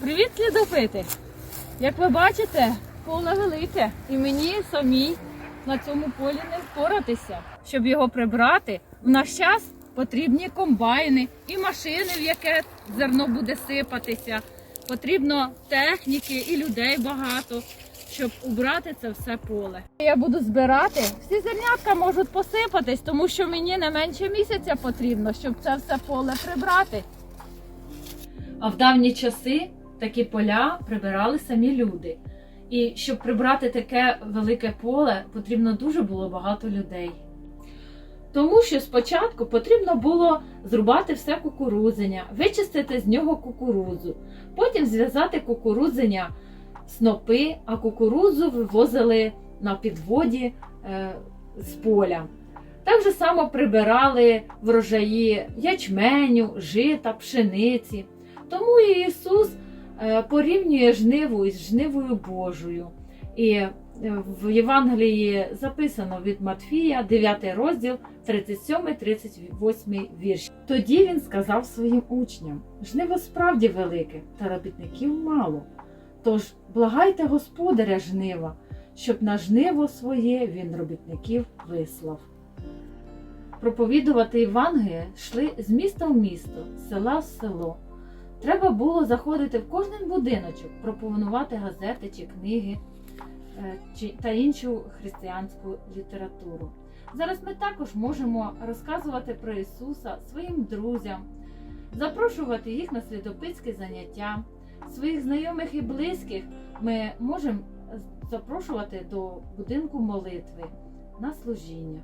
Привіт, слідопити! Як ви бачите, поле велике, і мені самій на цьому полі не впоратися. Щоб його прибрати, в наш час потрібні комбайни і машини, в яке зерно буде сипатися. Потрібно техніки і людей багато, щоб убрати це все поле. Я буду збирати. Всі зернятка можуть посипатись, тому що мені не менше місяця потрібно, щоб це все поле прибрати. А в давні часи такі поля прибирали самі люди. І щоб прибрати таке велике поле, потрібно дуже було багато людей. Тому що спочатку потрібно було зрубати все кукурудзення, вичистити з нього кукурудзу, потім зв'язати кукурудзення снопи, а кукурудзу вивозили на підводі е, з поля. Так же само прибирали врожаї ячменю, жита, пшениці. Тому Ісус порівнює жниву із жнивою Божою. І е, в Євангелії записано від Матфія, 9 розділ, 37-38 вірш. Тоді він сказав своїм учням: жниво справді велике, та робітників мало. Тож благайте господаря жнива, щоб на жниво своє він робітників вислав. Проповідувати Євангеліє йшли з міста в місто, села в село. Треба було заходити в кожен будиночок, пропонувати газети чи книги е, та іншу християнську літературу. Зараз ми також можемо розказувати про Ісуса своїм друзям, запрошувати їх на слідопитські заняття. Своїх знайомих і близьких ми можемо запрошувати до будинку молитви на служіння.